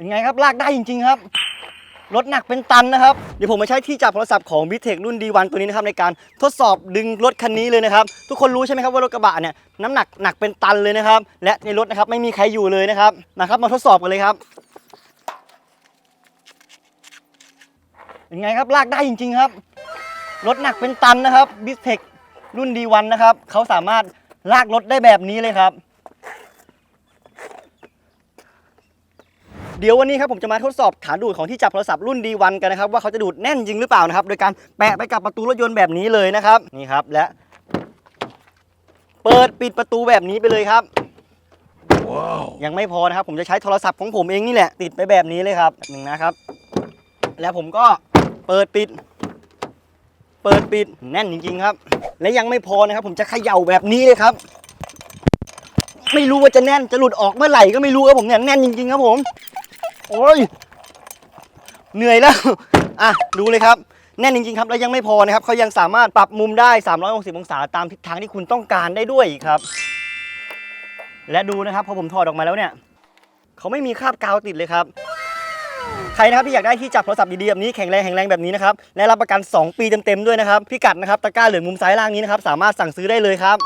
ยังไงครับลากได้จริง ๆ ครับรถหนักเป็นตันนะครับ เดี๋ยวผมมาใช้ที่จับโทรศัพท์ของ b i t e c รุ่น D1 ตัวนี้นะครับในการทดสอบดึงรถคันนี้เลยนะครับ ทุกคนรู้ใช่ไหมครับว่ารถกระบะเนี่ยน้ำหนักหนักเป็นตันเลยนะครับ และในรถนะครับไม่มีใครอยู่เลยนะครับนะครับ มาทดสอบกันเลยครับยังไงครับลากได้จริง ๆ ครับรถหนักเป็นตันนะครับ b i t e c รุ่น D1 นะครับเขาสามารถลากรถได้แบบนี้เลยครับ เดี๋ยววันนี้ครับผมจะมาทดสอบขาดูดของที่จับโทรศัพท์รุ่น D1 กันนะครับว่าเขาจะดูดแน่นจริงหรือเปล่านะครับ โดยการแปะไปกับประตูรถยนต์แบบนี้เลยนะครับนี่ครับและ เปิดปิดประตูแบบนี้ไปเลยครับ ยังไม่พอนะครับ ผมจะใช้โทรศัพท์ของผมเองนี่แหละ ติดไปแบบนี้เลยครับหนึ่งนะครับ แล้วผมก็เปิดปิด เปิดปิดแน่นจริงๆครับ และยังไม่พอนะครับ ผมจะเขย่าแบบนี้เลยครับไม่รู้ว่าจะแน่นจะหลุดออกเมื่อไหร่ก็ไม่รู้ครับผมเนี่ยแน่นจริงๆครับผม โอ้ยเหนื่อยแล้วอะดูเลยครับ แน่นจริงๆครับแล้วยังไม่พอนะครับเขายังสามารถปรับมุมได้ 360 องศาตามทิศทางที่คุณต้องการได้ด้วยอีกครับ และดูนะครับพอผมถอดออกมาแล้วเนี่ยเขาไม่มีคราบกาวติดเลยครับใครนะครับที่อยากได้ที่จับโทรศัพท์ดีๆแบบนี้แข็งแรงแข็งแรงแบบนี้นะครับและรับประกัน 2 ปีเต็มๆด้วยนะครับพิกัดนะครับตะกร้าเหลืองมุมซ้ายล่างนี้นะครับสามารถสั่งซื้อได้เลยครับ